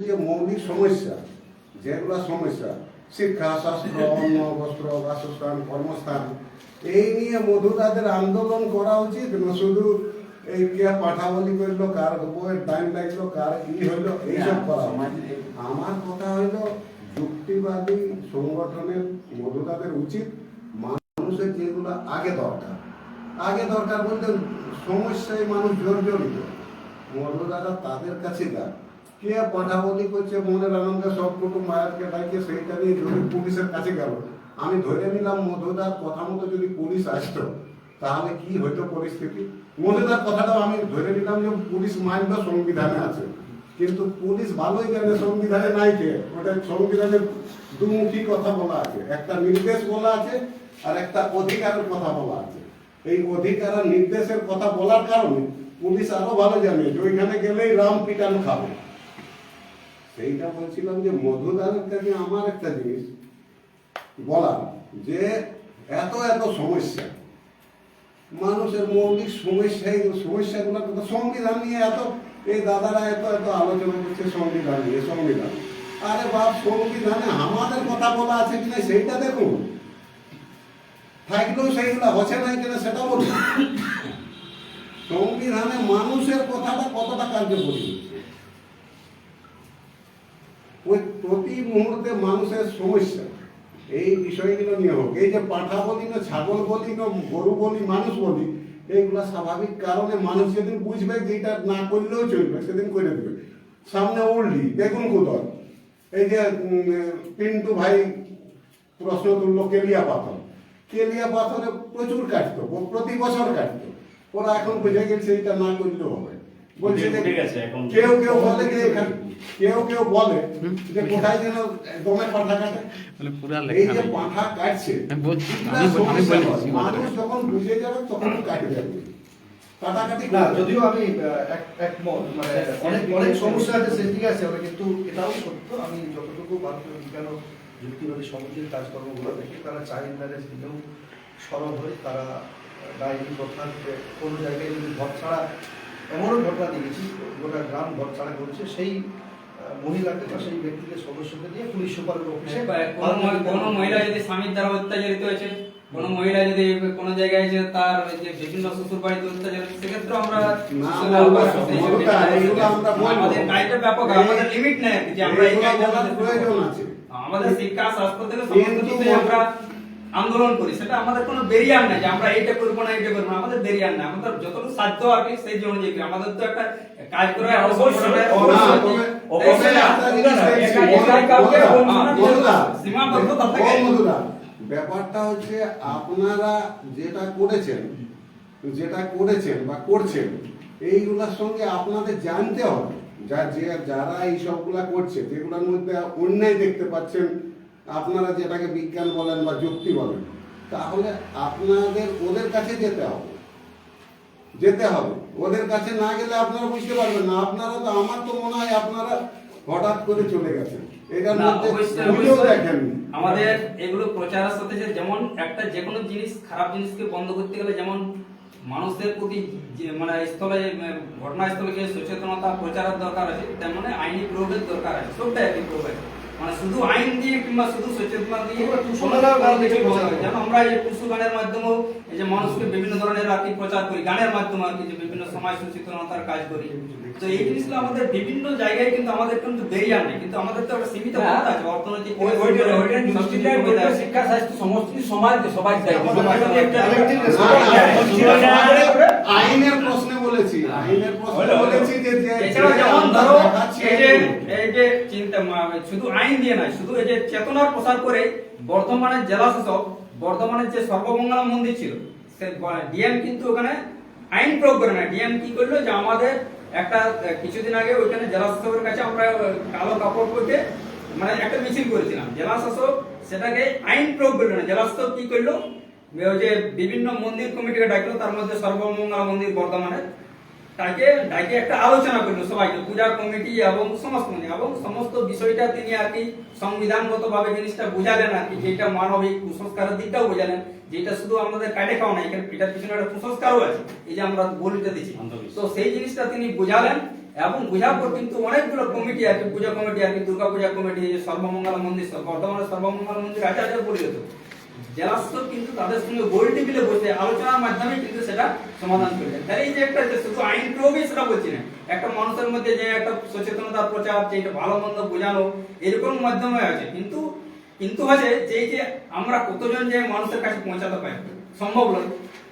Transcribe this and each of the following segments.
যে মৌলিক সমস্যা, যেগুলো সমস্যা, শিক্ষা, স্বাস্থ্য, অন্ন, বস্ত্র, বাসস্থান, কর্মস্থান, এই নিয়ে মধুদাদের আন্দোলন করা উচিত না শুধু এই কে পাঠাবলি করল, কার বইয়ের টাইম লাগল, কার কি হইল এইসব করা আমার কথা হইল, যুক্তিবাদী সংগঠনের মধুদাদের উচিত মানুষের যেগুলো আগে দরকার। আগে দরকার বলতে সমস্যায় মানুষ জর্জরিত। মধুদাদা তাদের কাছে যান কে পাঠাবলি করছে, মনের আনন্দে সব কুটুম মায়ারকে ডাইকে সেইটা নিয়ে যদি পুলিশের কাছে গেল। আমি ধরে নিলাম, মধুদার কথা মতো যদি পুলিশ আসতো, তাহলে কি হইতো পরিস্থিতি? মধুদার কথাটাও আমি ধরে নিলাম যে পুলিশ মাইন্ড সংবিধানে আছে। কিন্তু পুলিশ ভালোই জানে সংবিধানে নাই কে। ওটা সংবিধানে দুমুখী কথা বলা আছে। একটা নির্দেশ বলা আছে আর একটা অধিকারের কথা বলা আছে। এই অধিকার নির্দেশের কথা বলার কারণে পুলিশ আরও ভালো জানে যে ওইখানে গেলেই রাম পিটান খাবে। সেইটা বলছিলাম যে মধুদানের কাছে আমার একটা জিনিস বলার যে এত এত সমস্যা। মানুষের মৌলিক সমস্যা সমস্যাগুলো তো সংবিধান নিয়ে এত, এই দাদারা এত এত আলোচনা করছে সংবিধান নিয়ে, সংবিধান। আরে বাপ, সংবিধানে আমাদের কথা বলা আছে কিনা সেইটা দেখুন। থাকলেও সেইগুলো হচ্ছে না কিনা সেটা বলুন। সংবিধানে মানুষের কথাটা কতটা কার্যকরী? হচ্ছে প্রতি মুহূর্তে মানুষের সমস্যা। এই বিষয়গুলো নিয়ে হোক, এই যে পাঠা বলি না, ছাগল বলি না, গরু বলি, মানুষ বলি এইগুলো স্বাভাবিক কারণে মানুষ যেদিন বুঝবে যে এটা না করলেও চলবে, সেদিন করে দেবে। সামনে উল্লি দেখুন কোথাও। এই যে পিন্টু ভাই প্রশ্ন তুললো কেলিয়া পাথর। কেলিয়া পাথরে প্রচুর কাটতো প্রতি বছর কাটতো। ওরা এখন বুঝে গেছে এটা না করলেও হবে। বলছে যে। কেউ কেউ বলে যে কেউ কেউ বলে যে কোথায় যেন দমের পাঠা কাটে। মানে পুরা এই যে পাঠা কাটছে আমি বলছি, আমি বল-। মানুষ যখন বুঝে যাবে তখন কাটে যাবে। কাটাকাটি না যদিও আমি এক- একমত মানে অনেক অনেক সমস্যা আছে সে ঠিক আছে কিন্তু এটাও সত্য আমি যতটুকু ভারতীয় বিজ্ঞান ও যুক্তিবাদী সমিতির কাজকর্মগুলো দেখি তারা চাইল্ড ম্যারেজ দিকেও সরব হয়ে তারা ডায়েরি প্রথা কোনো জায়গায় যদি ঘর ছাড়া এমনও ঘটনা দেখেছি গোটা গ্রাম ঘর ছাড়া করছে। সেই মহিলাকে বা সেই ব্যক্তিকে সদস্যকে দিয়ে পুলিশ সুপারের অফিসে কোনো মহিলা যদি স্বামীর দ্বারা অত্যাচারিত হয়েছে কোন মহিলা যদি কোনো জায়গায় যে তার যে বিভিন্ন শ্বশুর বাড়িতে অত্যাচার সেক্ষেত্রে আমরা। আমাদের কাজটা ব্যাপক আমাদের লিমিট নেই যে আমরা আমাদের প্রয়োজন আছে। আমাদের শিক্ষা স্বাস্থ্য থেকে সমস্ত আমরা আন্দোলন করি সেটা আমাদের কোনো বেরিয়ার নাই যে আমরা এইটা করব না এইটা করব না আমাদের বেরিয়ার নাই। আমাদের যতটুকু সাধ্য আর কি সেই করি। আমাদের তো একটা কাজ করে ব্যাপারটা হচ্ছে আপনারা যেটা করেছেন যেটা করেছেন বা করছেন এইগুলোর সঙ্গে আপনাদের জানতে হবে। যা যে যারা এই সবগুলা করছে যেগুলোর মধ্যে অন্যায় দেখতে পাচ্ছেন আপনারা যেটাকে বিজ্ঞান বলেন বা যুক্তি বলেন তাহলে আপনাদের ওদের কাছে যেতে হবে। যেতে হবে। ওদের কাছে না গেলে আপনারা বুঝতে পারবেন না। আপনারা তো আমার তো মনে হয় আপনারা হঠাৎ করে চলে গেছেন। এটার মধ্যে অবশ্যই, দেখেননি। আমাদের এগুলো প্রচারের সাথে যে যেমন একটা যে কোনো জিনিস খারাপ জিনিসকে বন্ধ করতে গেলে যেমন মানুষের প্রতি যে মানে স্থলে ঘটনাস্থলে গিয়ে সচেতনতা প্রচারের দরকার আছে তেমন আইনি প্রয়োগের দরকার আছে। সবটাই প্রয়োগ আছে। মানে শুধু আইন দিয়ে কিংবা শুধু সচেতনতা দিয়ে তোমরা টুসু কোনো গানের গান কিছু লিখে বন্ধ প্রচার হয় না। করো। যেমন আমরা এই টুসু গানের মাধ্যমেও এই যে মানুষকে বিভিন্ন ধরনের আর কি প্রচার করি গানের মাধ্যমে আর কি যে বিভিন্ন সমাজ সচেতনতার কাজ করি তো এই জিনিসগুলো আমাদের বিভিন্ন জায়গায় কিন্তু আমাদের কিন্তু বেরিয়ার নেই কিন্তু আমাদের তো একটা সীমিত ক্ষমতা আছে অর্থনৈতিক শিক্ষা স্বাস্থ্য সমস্ত সমাজ সবাই। আইনের প্রশ্নে বলেছি আইনের প্রশ্নে হলো, হলো। বলেছি যে যে এছাড়াও যে যেমন ধরো এই যে এই যে চিন্তা শুধু আইন দিয়ে নয় শুধু এই যে চেতনার প্রসার করে বর্ধমানের জেলা শাসক বর্ধমানের যে সর্বমঙ্গলা মন্দির ছিল সে ডিএম কিন্তু ওখানে আইন প্রয়োগ করে না ডিএম কি করল যে আমাদের একটা কিছুদিন আগে ওইখানে জেলা শাসকের কাছে আমরা কালো কাপড় পরে মানে একটা মিছিল করেছিলাম। জেলা শাসক সেটাকে আইন প্রয়োগ করল না। জেলা শাসক কি করল? ওই যে বিভিন্ন মন্দির কমিটিকে ডাকলো তার মধ্যে সর্বমঙ্গলা মন্দির বর্ধমানের। তাকে ডাকে একটা আলোচনা করল সবাইকে পূজা কমিটি এবং সমস্ত এবং সমস্ত বিষয়টা তিনি আর কি সংবিধানগত ভাবে জিনিসটা বুঝালেন আর কি যেটা মানবিক কুসংস্কারের দিকটাও বুঝালেন যেটা শুধু আমাদের কাটে খাওয়া না এখানে এটার পিছনে একটা কুসংস্কারও আছে এই যে আমরা বলিটা দিচ্ছি। তো সেই জিনিসটা তিনি বুঝালেন এবং বোঝার পর কিন্তু অনেকগুলো কমিটি আছে পূজা কমিটি আছে দুর্গা পূজা কমিটি সর্বমঙ্গল মন্দির বর্তমানে সর্বমঙ্গল মন্দির আছে পরিচিত জেলা শাসক কিন্তু তাদের সঙ্গে গোল টেবিলে বসে আলোচনার মাধ্যমে কিন্তু সেটা সমাধান করলেন তাহলে এই যে একটা শুধু আইন প্রয়োগই সেটা বলছি না, একটা মানুষের মধ্যে যে একটা সচেতনতা প্রচার, যে এটা ভালো মন্দ বোঝানো, এরকম মাধ্যমে আছে কিন্তু কিন্তু হচ্ছে যে যে আমরা কতজন যে মানুষের কাছে পৌঁছাতে পারি, সম্ভব নয়।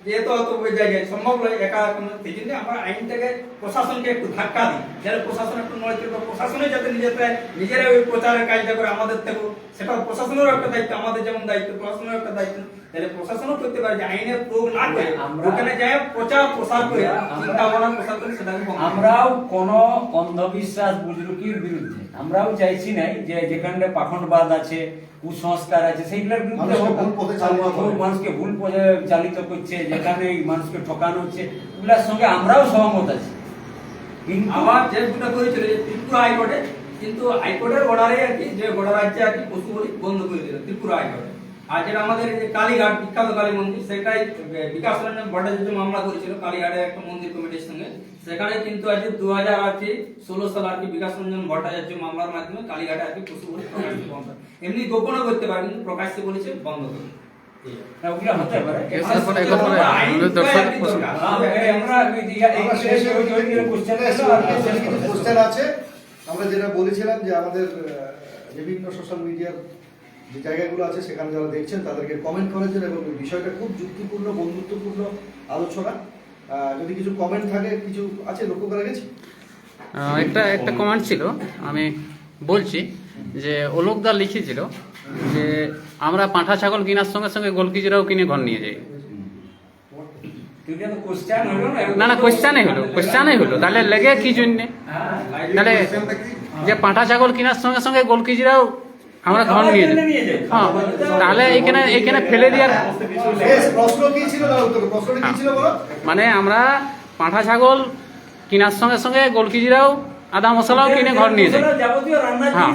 যেহেতু অত জায়গায় সম্ভব নয় একা কোনো- সেই জন্য আমরা আইনটাকে প্রশাসনকে একটু ধাক্কা দিই। যাতে প্রশাসন একটু চড়ে, বা প্রশাসনে যাতে নিজেদের নিজেরা ওই প্রচারের কাজটা করে আমাদের থেকে সেটা প্রশাসনেরও একটা দায়িত্ব আমাদের যেমন দায়িত্ব প্রশাসনেরও একটা দায়িত্ব। তাহলে প্রশাসনও করতে পারে যে আইনের প্রয়োগ না করে। ওখানে যায় প্রচার প্রসার করে আমরা- চিন্তা ভাবনা প্রসার করে সেটাকে আমরাও কোন অন্ধবিশ্বাস বুজরুকির বিরুদ্ধে আমরাও চাইছি নাই যে যেখানে পাখণ্ডবাদ আছে কুসংস্কার আছে সেইগুলোর বিরুদ্ধে মানুষকে ভুল পথে চালিত করে। মানুষকে ভুল পথে চালিত করছে যেখানে মানুষকে ঠকানো হচ্ছে ওগুলোর সঙ্গে আমরাও সহমত আছি। কিন্তু আবার যে দুটো করেছিল যে ত্রিপুরা হাইকোর্টে কিন্তু হাইকোর্টের অর্ডারে আর কি যে গোটা রাজ্যে আর কি পশু বলি বন্ধ করে দিল ত্রিপুরা হাইকোর্টে। আর যেটা আমাদের যে কালীঘাট বিখ্যাত কালী মন্দির সেটাই বিকাশ রঞ্জন ভট্টাচার্য মামলা করেছিল কালীঘাটের একটা মন্দির কমিটির সঙ্গে। সেখানে কিন্তু আজকে দু হাজার আর কি ষোলো সাল আর কি বিকাশ রঞ্জন ভট্টাচার্য মামলার মাধ্যমে কালীঘাটে আর কি পশু বলি প্রকাশ্যে বন্ধ। এমনি গোপনে করতে পারে কিন্তু প্রকাশ্যে বলেছে বন্ধ করে। আমরা যেটা বলেছিলাম যে আমাদের বিভিন্ন সোশ্যাল মিডিয়ার যে জায়গাগুলো আছে সেখানে যারা দেখছেন তাদেরকে কমেন্ট করেছেন এবং বিষয়টা খুব যুক্তিপূর্ণ বন্ধুত্বপূর্ণ আলোচনা। যদি কিছু কমেন্ট থাকে কিছু আছে লক্ষ্য করা গেছে? একটা একটা কমেন্ট ছিল আমি বলছি যে অলোকদা লিখেছিল যে আমরা পাঁঠা ছাগল কেনার সঙ্গে সঙ্গে গোলকিজরাও কিনে ঘর নিয়ে যাই। না? না কোশ্চানে হলো কোশ্চানে হলো। তাহলে লেগে কি জন্য? হ্যাঁ। তাহলে? যে পাঁঠা ছাগল কেনার সঙ্গে সঙ্গে গোলকিজরাও আমরা ঘর নিয়ে যাই। হ্যাঁ তাহলে এখানে এখানে ফেলে দেওয়ার শেষ প্রশ্ন কি ছিল তার উত্তর? প্রশ্নটা কি ছিল বলো? মানে আমরা পাঁঠা ছাগল কেনার সঙ্গে সঙ্গে গোলকিজিরাও আদা মশলাও কিনে ঘর নিয়ে যাই। হ্যাঁ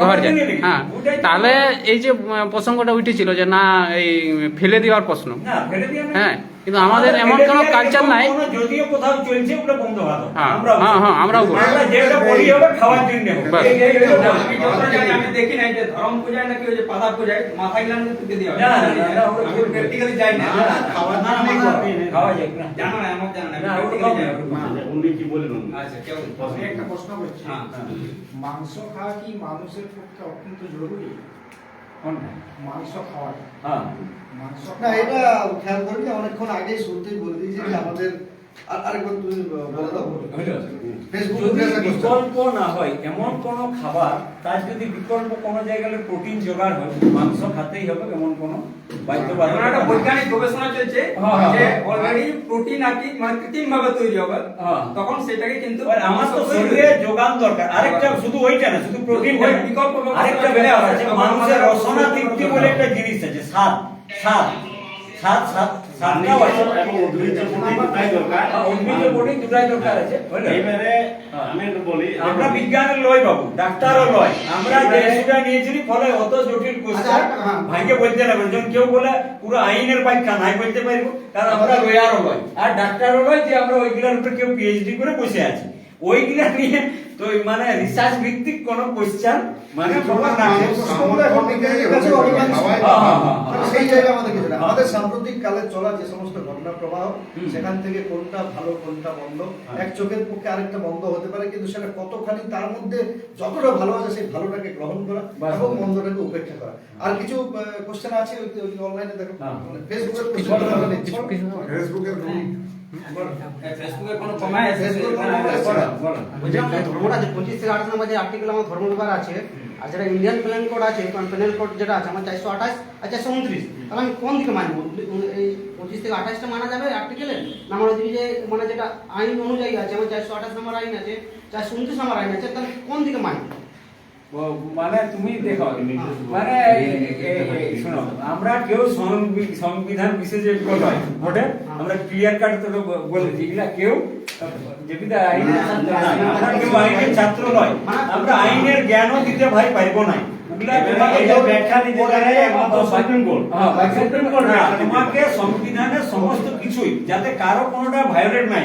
ঘর যাই। হ্যাঁ তাহলে এই যে প্রসঙ্গটা উঠেছিল যে না এই ফেলে দেওয়ার প্রশ্ন। না, ফেলে দিয়ে আমি- হ্যাঁ কিন্তু আমাদের এমন কোনো কালচার নাই যদিও কোথাও চলছে ওগুলো বন্ধ ভালো হ্যাঁ, হ্যাঁ, হ্যাঁ, আমরাও বলি। আমরা যেটা বলি হবে খাওয়ার জন্য আমি যতটা জানি আমি দেখি নাই যে ধর্ম পূজায় নাকি ওই যে পাতা পূজায় মাথা গিলান তুলে দেওয়া না, ওটা আমি প্র্যাকটিক্যালি যাই না খাওয়ার না, জন্যই খাওয়া যায় না। জানো না আমার জানা না, ওটা খাওয়া। উনি কি বললেন আচ্ছা কেমন আমি একটা প্রশ্ন করছি হ্যাঁ। মাংস খাওয়া কি মানুষের পক্ষে অত্যন্ত জরুরি? মাংস খাওয়াটা হ্যাঁ। মাংস না এটা খেয়াল করিনি অনেকক্ষণ আগে শুরুতেই বলে দিয়েছি যে আমাদের আর আরেকবার তুমি বলে দাও ফেসবুক যদি একটা question। বিকল্প না হয় এমন কোন খাবার তার যদি বিকল্প কোন জায়গায় প্রোটিন জোগাড় হয় মাংস খাতেই হবে এমন কোন বাধ্য একটা বৈজ্ঞানিক গবেষণা চলছে যে। অলরেডি প্রোটিন আর কি মানে কৃত্রিম ভাবে তৈরি হবে। তখন সেটাকে কিন্তু আমার তো শরীরে যোগান দরকার। আরেকটা শুধু ওইটা না শুধু প্রোটিন বিকল্প আরেকটা বেড়ে আছে মানুষের রসনা তৃপ্তি বলে একটা জিনিস আছে স্বাদ। স্বাদ। স্বাদ স্বাদ। স্বাদটাও আছে। এবং উদ্ভিজ্জ প্রোটিন দুটাই দরকার। হ্যাঁ, প্রোটিন দুটাই দরকার আছে এইবারে আমি বলি আমরা বিজ্ঞানের লয় বাবু ডাক্তারও লয়। আমরা যে সুটা নিয়েছি ফলে অত জটিল কোশ্চেন আচ্ছা, হ্যাঁ। ভাইকে বলতে লাগবে যখন কেউ বলে পুরো আইনের ব্যাখ্যা নাই বলতে পারব কারণ আমরা লয়ারও লয়। আর ডাক্তারও লয় যে আমরা ওইগুলোর উপরে কেউ পিএইচডি করে বসে আছি। ওইগুলা নিয়ে তো মানে রিসার্চ ভিত্তিক কোনো কোশ্চেন মানে হ্যাঁ, হ্যাঁ, হ্যাঁ, মানে হ্যাঁ। আমাদের সাম্প্রতিক কালে চলা যে সমস্ত ঘটনা প্রবাহ সেখান থেকে কোনটা ভালো কোনটা মন্দ হ্যাঁ। এক চোখের পক্ষে আরেকটা মন্দ হতে পারে কিন্তু সেটা কতখানি তার মধ্যে যতটা ভালো আছে সেই ভালোটাকে গ্রহণ করা। এবং মন্দটাকে উপেক্ষা করা আর কিছু কোশ্চেন আছে অনলাইনে দেখো হ্যাঁ। মানে ফেসবুকের নিচ্ছি। কিছু ফেসবুকের ধর্ম আছে আর যেটা ইন্ডিয়ান পেনাল কোড আছে পেনাল কোড যেটা আছে আমার চারশো আঠাশ আর উনত্রিশ তাহলে আমি কোন দিকে মানবো এই পঁচিশ থেকে আঠাশটা মানা যাবে আর্টিকেলে না মানে যেটা আইন অনুযায়ী আছে আমার চারশো আঠাশ নম্বর আইন আছে চারশো উনত্রিশ নম্বর আইন আছে তাহলে কোন দিকে মানবো মানে তুমি দেখো মানে শোনো, আমরা কেউ সংবিধান বিশেষজ্ঞ নয়, বটে? আমরা ক্লিয়ার কাট বলেছি বলে এগুলা কেউ আমরা কেউ আইনের ছাত্র নয়, আমরা আইনের জ্ঞানও দিতে ভাই পাইবো না ওগুলা তোমাকে। হ্যাঁ, সংবিধানের সমস্ত কিছুই যাতে কারও কোনোটা ভায়োলেট নাই।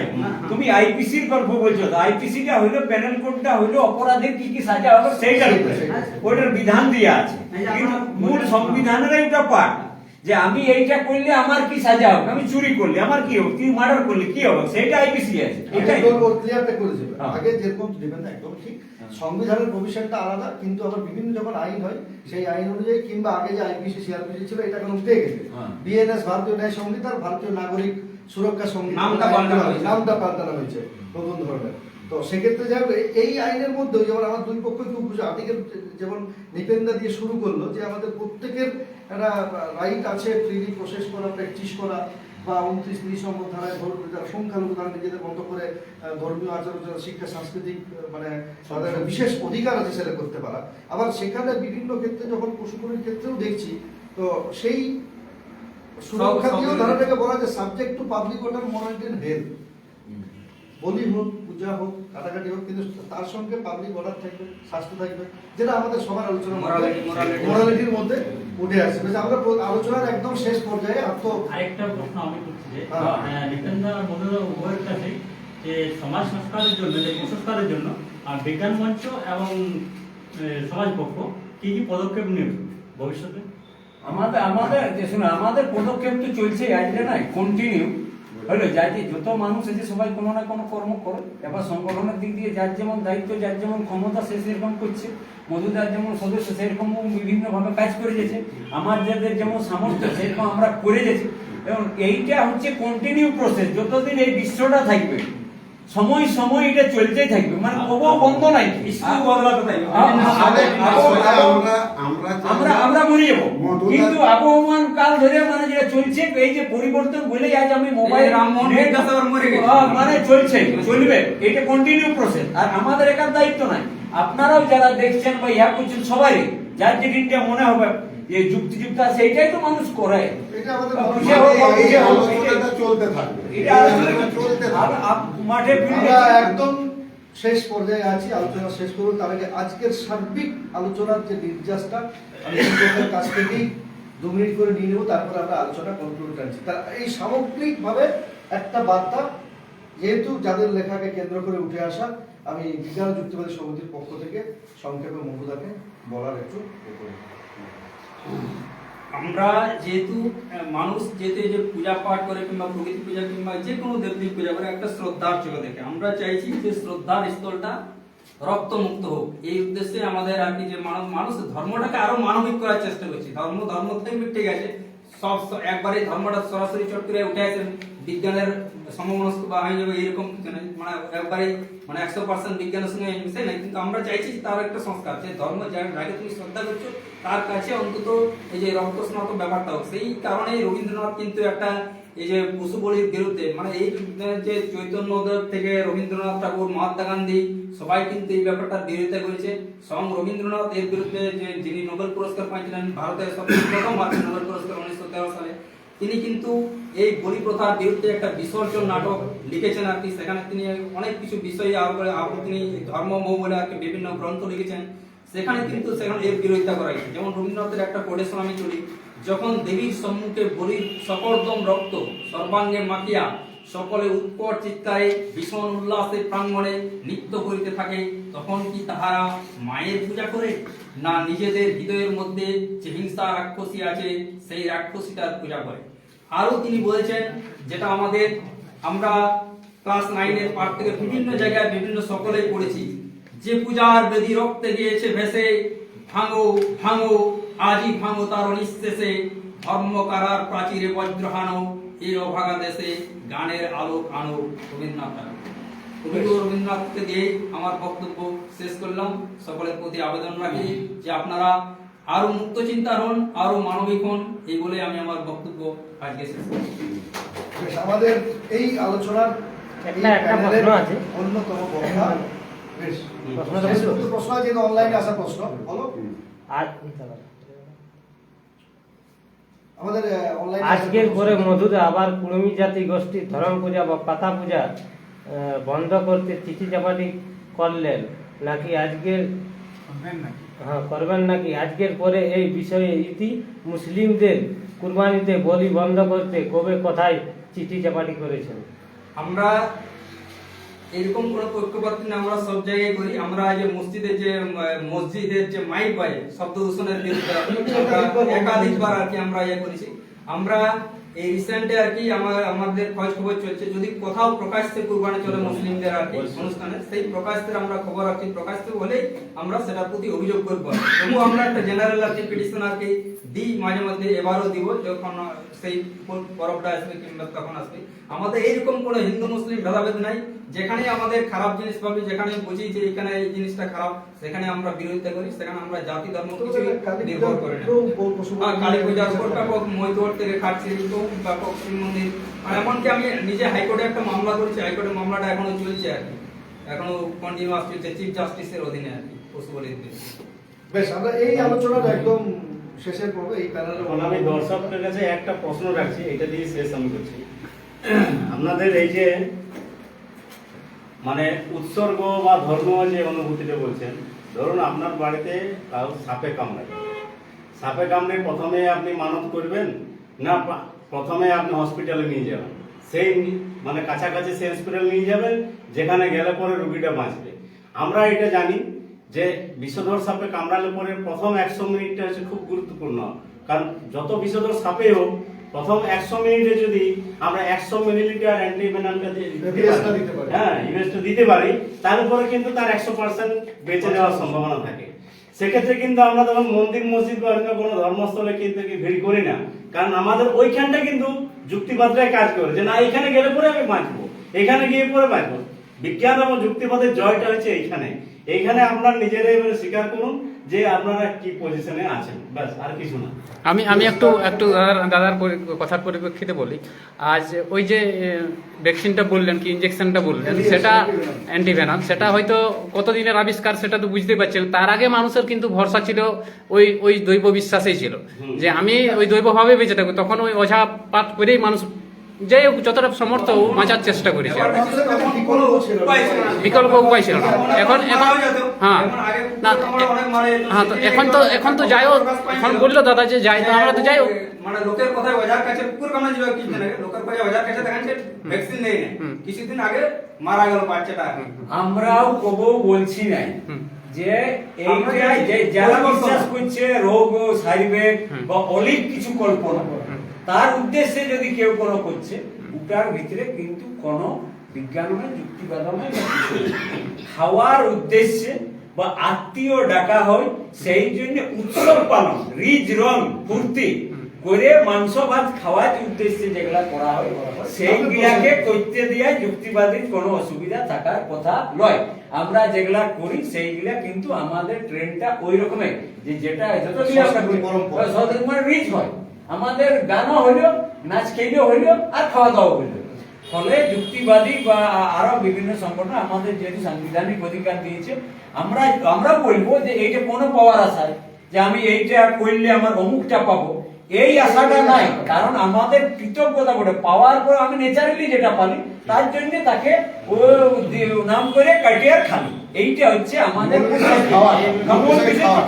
তুমি আইপিসির গল্প বলছো তো আইপিসিটা হইল প্যানেল কোডটা হইল অপরাধের কি কি সাজা হবে সেইটার উপরে। ওইটার বিধান দিয়া আছে। কিন্তু মূল সংবিধানের একটা পার্ট যে আমি এইটা করলে আমার কি সাজা হবে? আমি চুরি করলে আমার কি হবে? তুই মার্ডার করলে কি হবে? সেটা আইপিসি আছে। এটাই। ক্লিয়ারটা করে দেবে হ্যাঁ। আগে যেরকম দেবেন না একদম ঠিক। সংবিধানের প্রভিশনটা আলাদা কিন্তু আবার বিভিন্ন যখন আইন হয় সেই আইন অনুযায়ী কিংবা আগে যে আইপিসি সিআরপিসি ছিল এটা এখন উঠে গেছে। হ্যাঁ। বিএনএস ভারতীয় ন্যায় সংহিতা আর ভারতীয় নাগরিক সুরক্ষা সংহিতা নামটা পাল্টানো হয়েছে। নামটা পাল্টানো হয়েছে। নতুন ধরনের তো সেক্ষেত্রে হোক, এই- আইনের মধ্যে যেমন আমার দুই পক্ষ বুঝে আর্টিকেল যেমন নিপেন্দা দিয়ে শুরু করল যে আমাদের প্রত্যেকের একটা রাইট আছে ফ্রিলি প্রসেস করা প্র্যাকটিস করা বা উনত্রিশ তিরিশ নম্বর ধারায় ধর যারা সংখ্যালঘু তারা নিজেদের মতো করে ধর্মীয় আচার আচরণ, শিক্ষা সাংস্কৃতিক মানে তাদের একটা বিশেষ অধিকার আছে সেটা করতে পারা। আবার সেখানে বিভিন্ন ক্ষেত্রে যখন পশুপালনের ক্ষেত্রেও দেখছি তো সেই সুরক্ষা দিয়েও ধারাটাকে বলা যায় subject to public order monitoring health বলি হোক পূজা হোক কাটাকাটি হোক কিন্তু তার সঙ্গে পাবলিক অর্ডার থাকবে স্বাস্থ্য থাকবে যেটা আমাদের সবার আলোচনা. মোরালিটির মধ্যে উঠে আসবে বেশ আমরা আলোচনার একদম শেষ পর্যায়ে আত্ম আরেকটা প্রশ্ন আমি করছি যে হ্যাঁ। আহ, নিতেন্দ্র মধুর উভয়ের কাছে যে সমাজ সংস্কারের জন্য যে সংস্কারের জন্য আর বিজ্ঞান মঞ্চ এবং সমাজ পক্ষ কি কি পদক্ষেপ নেবে ভবিষ্যতে আমাদের আমাদের যে শুনে আমাদের পদক্ষেপ তো চলছে আজকে নাই কন্টিনিউ যে যত মানুষ আছে সবাই কোনো না কোনো কর্ম করে। এবার সংগঠনের দিক দিয়ে যার যেমন দায়িত্ব যার যেমন ক্ষমতা সে সেরকম করছে। মধুদার যেমন সদস্য সেরকম বিভিন্নভাবে কাজ করে যাচ্ছে। আমার যাদের যেমন সামর্থ্য সেরকম আমরা করে যাচ্ছি। এবং এইটা হচ্ছে কন্টিনিউ প্রসেস যতদিন এই বিশ্বটা থাকবে সময় সময় এটা চলতেই থাকবে। মানে কবো বন্ধ নাই। আমরা আমরা কিন্তু আবহমান কাল ধরে মানে যেটা চলছে এই যে পরিবর্তন বলে আজ আমি মোবাইল রামমোহন নেট- বিদ্যাসাগর মরে গেছে। আহ, মানে চলছে চলবে। এটা কন্টিনিউ প্রসেস আর আমাদের একার দায়িত্ব নাই। আপনারাও যারা দেখছেন বা ইয়া করছেন সবাই যার যেদিনটা মনে হবে যে যুক্তি যুক্ত আছে এইটাই তো মানুষ করে। চলতে থাকবে। মাঠে একদম শেষ পর্যায়ে আছি, আলোচনা শেষ করব তার আগে আজকের সার্বিক আলোচনার যে নির্যাসটা, আমি শিক্ষকের কাছ থেকেই দু মিনিট করে নিয়ে নেব, তারপরে আমরা আলোচনা কনক্লুড করছি তার এই সামগ্রিকভাবে একটা বার্তা, যেহেতু যাদের লেখাকে কেন্দ্র করে উঠে আসা, আমি বিজ্ঞান যুক্তিবাদী সমিতির পক্ষ থেকে সংক্ষেপে মহুদাকে বলার একটু। আমরা যেহেতু মানুষ যেহেতু যে পূজা পাঠ করে কিংবা প্রকৃতি পূজা কিংবা যে কোনো দেবদেব পূজা করে একটা শ্রদ্ধার চোখে দেখে। আমরা চাইছি যে শ্রদ্ধার স্থলটা রক্তমুক্ত হোক। এই উদ্দেশ্যে আমাদের আর কি যে মানুষ মানুষ ধর্মটাকে আরও মানবিক করার চেষ্টা করছি। ধর্ম ধর্ম থেকে ঠিক আছে সব একবারে ধর্মটা সরাসরি চট করে উঠে আসে বিজ্ঞানের সমমনস্ক বা হয়ে যাবে এরকম কিছু মানে একবারে মানে একশো পার্সেন্ট বিজ্ঞানের সঙ্গে মিশে নাই। কিন্তু আমরা চাইছি তার একটা সংস্কার। যে ধর্ম যার যাকে তুমি শ্রদ্ধা করছ, তার কাছে অন্তত এই যে রক্ত স্নাত ব্যাপারটা হোক, সেই কারণেই রবীন্দ্রনাথ কিন্তু একটা এই যে পশু বলির বিরুদ্ধে মানে এই যে চৈতন্যদেব থেকে রবীন্দ্রনাথ ঠাকুর, মহাত্মা গান্ধী, সবাই কিন্তু এই ব্যাপারটা বিরোধিতা করেছে। স্বয়ং রবীন্দ্রনাথ এর বিরুদ্ধে যে যিনি নোবেল পুরস্কার পাইছিলেন, ভারতের সবচেয়ে প্রথম নোবেল পুরস্কার উনিশশো তেরো সালে, তিনি কিন্তু এই বলি প্রথার বিরুদ্ধে একটা বিসর্জন নাটক লিখেছেন আর কি। সেখানে তিনি অনেক কিছু বিষয়ে আবার আবার তিনি ধর্মমোহ বলে আর কি বিভিন্ন গ্রন্থ লিখেছেন। সেখানে কিন্তু সেখানে এর বিরোধিতা করা হয়েছে। যেমন রবীন্দ্রনাথের একটা কোটেশন আমি চলি, যখন দেবীর সম্মুখে বলির সকর্দম রক্ত সর্বাঙ্গে মাখিয়া সকলে উৎকট চিৎকারে ভীষণ উল্লাসের প্রাঙ্গণে নৃত্য করিতে থাকে, তখন কি তাহারা মায়ের পূজা করে? না নিজেদের হৃদয়ের মধ্যে যে হিংসা রাক্ষসী আছে, সেই রাক্ষসীটার পূজা করে। আরও তিনি বলেছেন যেটা আমাদের, আমরা ক্লাস নাইনের পাঠ থেকে বিভিন্ন জায়গায় বিভিন্ন সকলে পড়েছি। যে পূজার বেদি রক্তে গিয়েছে, ভেসে, ভাঙো ভাঙো, আজই ভাঙো তার নিঃশেষে। ধর্ম কারার প্রাচীরে বজ্রহানো এই অভাগা দেশে গানের আলোক আনো রবীন্দ্রনাথ। রবীন্দ্রনাথকে দিয়ে আমার বক্তব্য শেষ করলাম। সকলের প্রতি আবেদন রাখি যে আপনারা আরও মুক্ত চিন্তার হন আরও মানবিক হন এই বলে আমি আমার বক্তব্য আজকে শেষ আমাদের এই আলোচনার একটা- একটা আছে। অন্যতম? প্রশ্ন আছে। অনলাইনে আসা প্রশ্ন বলো। আর আমাদের অনলাইনে আজকের পরে আবার কুড়মি জাতি গোষ্ঠী ধরম পূজা বা পাতা পূজা বন্ধ করতে চিঠি চাপাটি করলেন নাকি আজকের হ্যাঁ করবেন নাকি? আজকের পরে এই বিষয়ে ইতি মুসলিমদের কুরবানিতে বলি বন্ধ করতে কবে কোথায় চিঠি চাপাটি করেছেন? আমরা এরকম কোনো পক্ষপাত না, আমরা সব জায়গায় করি। আমরা যে মসজিদে যে মসজিদের যে মাইক বাজে, শব্দ দূষণের বিরুদ্ধে একাধিকবার আর কি আমরা ইয়ে করেছি। আমরা এই রিসেন্টে আর কি আমার আমাদের খোঁজ খবর চলছে। যদি কোথাও প্রকাশ্যে কুরবানি চলে মুসলিমদের আর কি অনুষ্ঠানে সেই প্রকাশ্যের আমরা খবর রাখছি প্রকাশ্যে হলেই আমরা প্রতি অভিযোগ করব। তবু আমরা একটা জেনারেল আর কি পিটিশন আর কি দিই মাঝে মধ্যে এবারও দিব যখন সেই পরবটা আসবে কিংবা তখন আসবে। আমাদের এইরকম কোনো হিন্দু মুসলিম ভেদাভেদ নাই। যেখানে আমাদের খারাপ জিনিস পাবে যেখানে বুঝি যে এখানে এই জিনিসটা খারাপ সেখানে আমরা বিরোধিতা করি সেখানে আমরা জাতি ধর্ম কিছু নির্ভর করি না। কালী পূজার মৈতর থেকে খাটছি তো ব্যাপক আর এমনকি আমি নিজে হাইকোর্টে একটা মামলা করেছি হাইকোর্টের মামলাটা এখনও চলছে আর কি। এখনও কন্টিনিউয়াস চলছে চিফ জাস্টিসের অধীনে আর কি পশু বলির বেশ আমরা এই আলোচনাটা একদম শেষের পর্বে এই প্যানেলে আমি দর্শকদের কাছে একটা প্রশ্ন রাখছি এটা দিয়ে শেষ আমি করছি। আপনাদের এই যে মানে উৎসর্গ বা ধর্ম যে অনুভূতিটা বলছেন ধরুন আপনার বাড়িতে কাউ সাপে কামড়ায়। সাপে কামড়ে প্রথমে আপনি মানত করবেন না প্রথমে আপনি হসপিটালে নিয়ে যাবেন। সেই মানে কাছাকাছি সেই হসপিটালে নিয়ে যাবেন যেখানে গেলে পরে রুগীটা বাঁচবে। আমরা এটা জানি যে বিষধর সাপে কামড়ালে পরে প্রথম একশো মিনিটটা হচ্ছে খুব গুরুত্বপূর্ণ। কারণ যত বিষধর সাপে হোক প্রথম একশো মিনিটে যদি আমরা একশো মিলিলিটার অ্যান্টিভেনামটা। হ্যাঁ ইউএসটা দিতে পারি তারপরে কিন্তু তার একশো পার্সেন্ট বেঁচে যাওয়ার সম্ভাবনা থাকে। সেক্ষেত্রে কিন্তু আমরা তখন মন্দির, মসজিদ বা অন্য কোনো ধর্মস্থলে কিন্তু ভিড় করি না। কারণ আমাদের ওইখানটা কিন্তু যুক্তিবাদটাই কাজ করে যে না এখানে গেলে পরে আমি বাঁচবো, এখানে গিয়ে পরে বাঁচবো। বিজ্ঞান এবং যুক্তিবাদের জয়টা হয়েছে এইখানে। এইখানে আপনার নিজেরাই স্বীকার করুন যে আপনারা কি পজিশনে আছেন ব্যাস আর কিছু না। আমি আমি একটু একটু দাদার দাদার কথার পরিপ্রেক্ষিতে বলি। আজ ওই যে ভ্যাকসিনটা বললেন কি ইঞ্জেকশনটা বললেন সেটা অ্যান্টিভেনাম সেটা হয়তো কতদিনের আবিষ্কার সেটা তো বুঝতে পারছেন তার আগে মানুষের কিন্তু ভরসা ছিল ওই ওই দৈব বিশ্বাসেই ছিল। যে আমি ওই দৈবভাবে বেঁচে থাকব। তখন ওই ওঝা পাঠ করেই মানুষ যে যতটা সমর্থ ও বাঁচার চেষ্টা করেছে। বিকল্প উপায় ছিল না। এখন এখন হ্যাঁ। না হ্যাঁ তো এখন তো এখন তো যাই হোক এখন বলল দাদা যে যাই তো আমরা তো যাই হোক। মানে লোকের কথায় বাজার কাছে কুকুর কামড়ে যাবে কি জানে লোকের কথায় বাজার কাছে দেখাচ্ছে ভ্যাকসিন নেই না। কিছুদিন আগে মারা গেল বাচ্চাটা। আমরাও কব বলছি নাই। যে জানি যে যারা বিশ্বাস করছে রোগ ও সারিবে বা অলিক কিছু কল্পনা তার উদ্দেশ্যে যদি কেউ কোনো করছে ওটার ভিতরে কিন্তু কোনো বিজ্ঞান নয় যুক্তিবাদ নয় খাওয়ার উদ্দেশ্যে বা আত্মীয় ডাকা হয় সেই জন্য উৎসব পালন রিজ রং ফুর্তি করে মাংস ভাত খাওয়ার উদ্দেশ্যে যেগুলা করা হয় সেইগুলাকে করতে দিয়ে যুক্তিবাদীর কোনো অসুবিধা থাকার কথা নয়। আমরা যেগুলা করি সেইগুলা কিন্তু আমাদের ট্রেনটা ওই রকমের যে যেটা মানে রিচ হয়। আমাদের গানও হইল নাচ খেলেও হইল আর খাওয়া দাওয়া হইল। ফলে যুক্তিবাদী বা আরও বিভিন্ন সংগঠন আমাদের যেহেতু সাংবিধানিক অধিকার দিয়েছে আমরা আমরা বলব যে এইটা কোনো পাওয়ার আশায় যে আমি এইটা করলে আমার অমুকটা পাবো। এই আশাটা নাই কারণ আমাদের কৃতজ্ঞতা বটে। পাওয়ার পর আমি ন্যাচারালি যেটা পালি তার জন্য তাকে নাম করে কাটিয়ে খালি। এইটা হচ্ছে আমাদের খাওয়াটা। মূল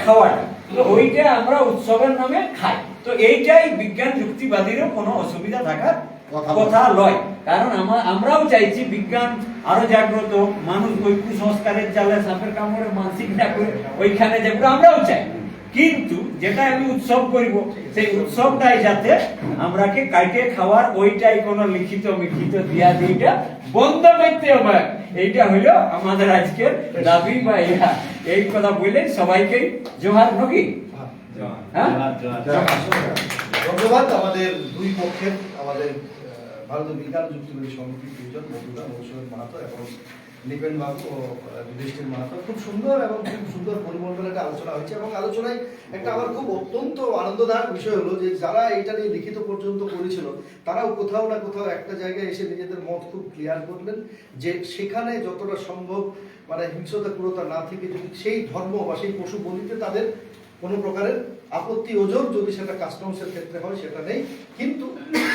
খাওয়াটা। তো ওইটা আমরা উৎসবের নামে খাই। তো এইটাই বিজ্ঞান যুক্তিবাদীরও কোনো অসুবিধা থাকার কথা কথা লয়। কারণ আমা- আমরাও চাইছি বিজ্ঞান আরও জাগ্রত মানুষ ওই কুসংস্কারের জালে সাপের কামড়ে মানসিক না করে ওইখানে যেগুলো আমরাও চাই। কিন্তু যেটা আমি উৎসব করিব সেই উৎসবটাই যাতে আমরাকে কাটে খাওয়ার ওইটাই কোনো লিখিত মিখিত দিয়া দিটা বন্ধ করতে হবে। এইটা হইল আমাদের আজকের দাবি বা ইহা এই কথা বলে সবাইকে জোহার নকি হ্যাঁ? ধন্যবাদ আমাদের দুই পক্ষের আমাদের ভারতীয় বিজ্ঞান যুক্তিবাদী সমিতির দুজন বন্ধুরা মৌসুমী মাহাতো এবং নিপেন বাবু আহ, যুধিষ্ঠির মাহাতো খুব সুন্দর এবং খুব সুন্দর পরিমণ্ডলে একটা আলোচনা হয়েছে এবং আলোচনায় একটা আমার খুব অত্যন্ত আনন্দদায়ক বিষয় হলো যে যারা এটা নিয়ে লিখিত পর্যন্ত করেছিল তারাও কোথাও না কোথাও একটা জায়গায় এসে নিজেদের মত খুব ক্লিয়ার করলেন যে সেখানে যতটা সম্ভব মানে হিংসতা ক্রূরতা না থেকে যদি সেই ধর্ম বা সেই পশু বলিতে তাদের কোনো প্রকারের আপত্তি ওজন যদি সেটা কাস্টমসের ক্ষেত্রে হয়, সেটা নেই। কিন্তু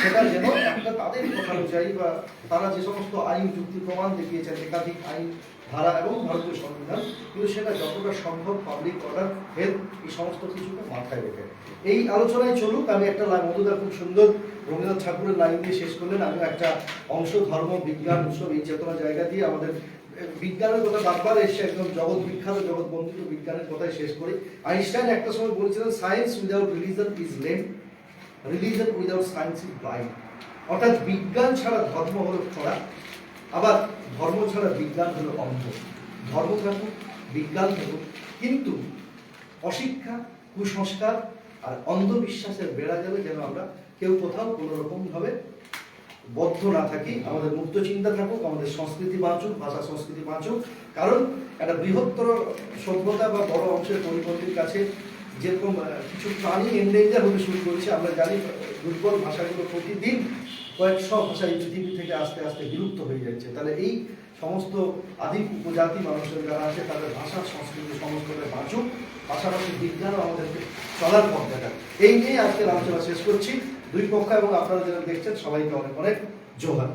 সেটা যেন একটা তাদের কথা অনুযায়ী বা তারা যে সমস্ত আইন যুক্তি প্রমাণ দেখিয়েছেন, একাধিক আইন, ধারা এবং ভারতীয় সংবিধান, কিন্তু সেটা যতটা সম্ভব পাবলিক অর্ডার হেলথ এই সমস্ত কিছুকে মাথায় রেখে। এই আলোচনায় চলুক, আমি একটা লাইন মধুদা খুব সুন্দর রবীন্দ্রনাথ ঠাকুরের লাইন দিয়ে শেষ করলেন। আমি একটা অংশ ধর্ম, বিজ্ঞান, উৎসব, এই চেতনা জায়গা দিয়ে আমাদের বিজ্ঞানের কথা বারবার এসে একদম জগৎ বিখ্যাত, জগৎ বন্দিত বিজ্ঞানের কথাই শেষ করি। আইনস্টাইন একটা সময় বলেছিলেন science without religion is lame religion without science is blind অর্থাৎ বিজ্ঞান ছাড়া ধর্ম হলো ছড়া, আবার ধর্ম ছাড়া বিজ্ঞান হলো অন্ধ। ধর্ম থাকুক, বিজ্ঞান থাকুক, কিন্তু অশিক্ষা, কুসংস্কার আর অন্ধবিশ্বাসের বেড়া গেলে যেন আমরা কেউ কোথাও কোনো রকম ভাবে বদ্ধ না থাকি, আমাদের মুক্ত চিন্তা থাকুক, আমাদের সংস্কৃতি বাঁচুক, ভাষা সংস্কৃতি বাঁচুক। কারণ একটা বৃহত্তর সভ্যতা বা বড় অংশের পরিপন্থীর কাছে যেরকম কিছু প্রাণী এন্ডেঞ্জার হতে শুরু করেছে, আমরা জানি দুর্বল ভাষাগুলো প্রতিদিন কয়েকশো ভাষা এই পৃথিবী থেকে আস্তে আস্তে বিলুপ্ত হয়ে যাচ্ছে। তাহলে এই সমস্ত আদি উপজাতি মানুষের যারা আছে, তাদের ভাষা সংস্কৃতি সমস্তটা বাঁচুক। পাশাপাশি বিজ্ঞানও আমাদেরকে চলার পথ দেখায় এই নিয়ে আজকের আলোচনা শেষ করছি। দুই পক্ষ এবং আপনারা যারা দেখছেন সবাইকে অনেক অনেক জোহার।